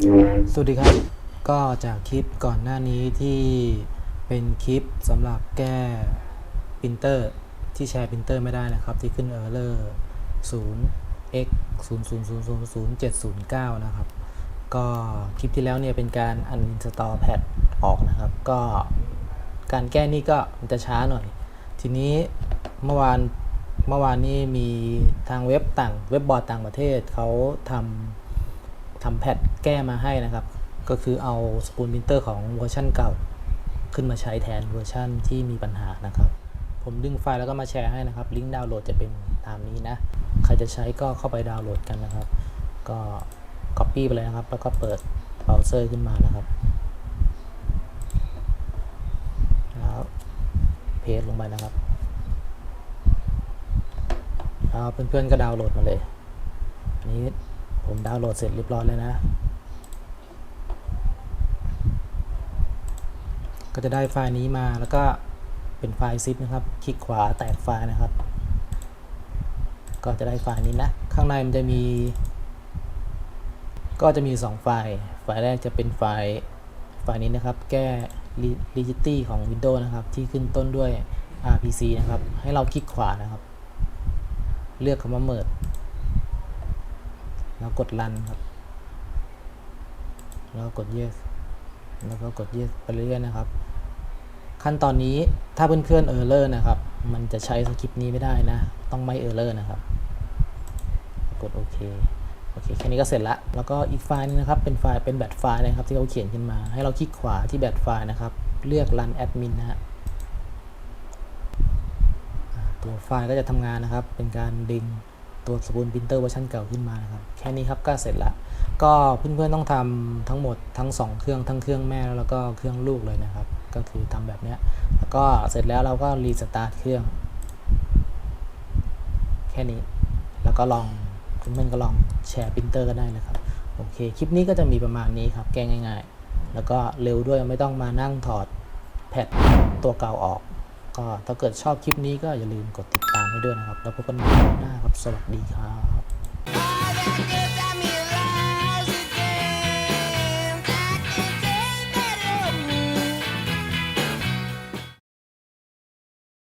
สวัสดีครับ ก็จากคลิปก่อนหน้านี้ที่เป็นคลิปสำหรับแก้ปรินเตอร์ที่แชร์ปรินเตอร์ไม่ได้นะครับ ที่ขึ้น Error 0 x 0 0 0 0 0 7 0 9 นะครับ ก็คลิปที่แล้วเนี่ยเป็นการ uninstall patch ออกนะครับ ก็การแก้นี่ก็มันจะช้าหน่อย ทีนี้เมื่อวานเมื่อวานนี้มีทางเว็บต่างเว็บบอร์ดต่างประเทศเขาทำ ทำแพทแก้มาให้นะครับ ก็คือเอาสปูลพิมพ์เตอร์ของเวอร์ชันเก่า ขึ้นมาใช้แทนเวอร์ชันที่มีปัญหานะครับ ผมดึงไฟล์แล้วก็มาแชร์ให้นะครับ ลิงก์ดาวน์โหลดจะเป็นตามนี้นะ ใครจะใช้ก็เข้าไปดาวน์โหลดกันนะครับ ก็ Copy ไปเลยนะครับ แล้วก็เปิดเบราว์เซอร์ขึ้นมานะครับ แล้วเพจลงไปนะครับแล้วเพื่อนๆก็ดาวน์โหลดมาเลย อันนี้ ผมดาวน์โหลดเสร็จเรียบร้อยแล้วนะ ก็จะได้ไฟล์นี้มาแล้วก็เป็นไฟล์ซิปนะครับ คลิกขวาแตกไฟล์นะครับ ก็จะได้ไฟล์นี้นะ ข้างในมันจะมี ก็จะมี 2 ไฟล์ ไฟล์แรกจะเป็นไฟล์ไฟล์นี้นะครับ แก้ rigidity ของ Windows นะครับ ที่ขึ้นต้นด้วย RPC นะครับ ให้เราคลิกขวานะครับ เลือกคำว่า merge แล้วกด run ครับ แล้วกด yes แล้วก็กด yes ไปเรื่อยๆนะครับ ขั้นตอนนี้ถ้าเพื่อนๆ error นะครับ มันจะใช้สคริปต์นี้ไม่ได้นะ ต้องไม่ error นะครับ กดโอเคโอเคแค่นี้ก็เสร็จละ แล้วก็อีกไฟล์นึงนะครับ เป็นไฟล์ เป็นแบตไฟล์นะครับ ที่เขาเขียนขึ้นมา ให้เราคลิกขวาที่แบตไฟล์นะครับ เลือก run admin นะฮะตัวไฟล์ก็จะทำงานนะครับ เป็นการดึง ตัวสปูลพิมพ์เตอร์เวอร์ชันเก่าขึ้นมานะครับ แค่นี้ครับก็เสร็จละก็เพื่อนๆต้องทำทั้งหมดทั้ง 2 เครื่องทั้งเครื่องแม่แล้วก็เครื่องลูกเลยนะครับ ก็คือทำแบบนี้แล้วก็เสร็จแล้วเราก็รีสตาร์ทเครื่อง แค่นี้ แล้วก็ลองเพื่อนๆก็ลองแชร์ปรินเตอร์ก็ได้นะครับโอเคคลิปนี้ก็จะมีประมาณนี้ครับแก้ง่าย ๆ แล้วก็เร็วด้วยไม่ต้องมานั่งถอดแพทตัวเก่าออก ก็ถ้าเกิดชอบคลิปนี้ก็อย่าลืมกดติดตามให้ด้วยนะครับ แล้วพบกันใหม่คลิปหน้าครับ สวัสดีครับ